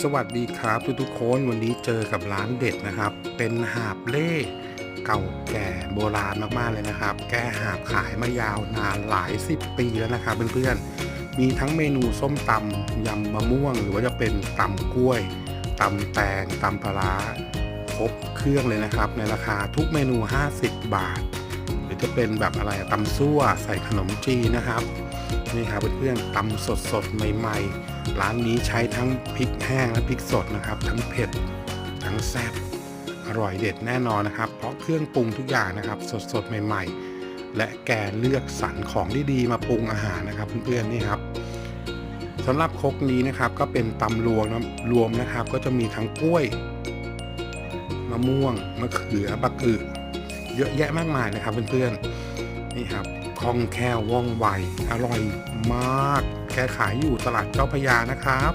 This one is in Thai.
สวัสดีครับทุกทุกๆคนวันนี้เจอกับร้านเด็ดนะครับ เป็นหาบเล่เก่าแก่โบราณมากๆเลยนะครับ แกหาบขายมายาวนานหลายสิบปีแล้วนะครับเพื่อนๆมีทั้งเมนูส้มตำยำมะม่วง หรือว่าจะเป็นตำกล้วยตำแตงตำปลาร้าครบเครื่องเลยนะครับ ในราคาทุกเมนู 50 บาท จะเป็นแบบอะไรตำซั่วใส่ขนมจีนนะครับนี่ครับเพื่อนๆตำสดๆใหม่ๆ ร้านนี้ใช้ทั้งพริกแห้งและพริกสดนะครับ ทั้งเผ็ดทั้งแซ่บอร่อยเด็ดแน่นอนนะครับ เพราะเครื่องปรุงทุกอย่างนะครับ สดๆใหม่ ๆ และแกเลือกสรรของดีๆมาปรุงอาหารนะครับเพื่อนๆนี่ครับสำหรับคกนี้นะครับก็เป็นตำรวมนะรวมนะครับ ก็จะมีทั้งกล้วย มะม่วงมะเขือบักอึ เยอะแยะมากมายนะครับเพื่อนๆนี่ครับคล่องแคล่วว่องไวอร่อยมาก แกขายอยู่ตลาดเจ้าพยานะครับ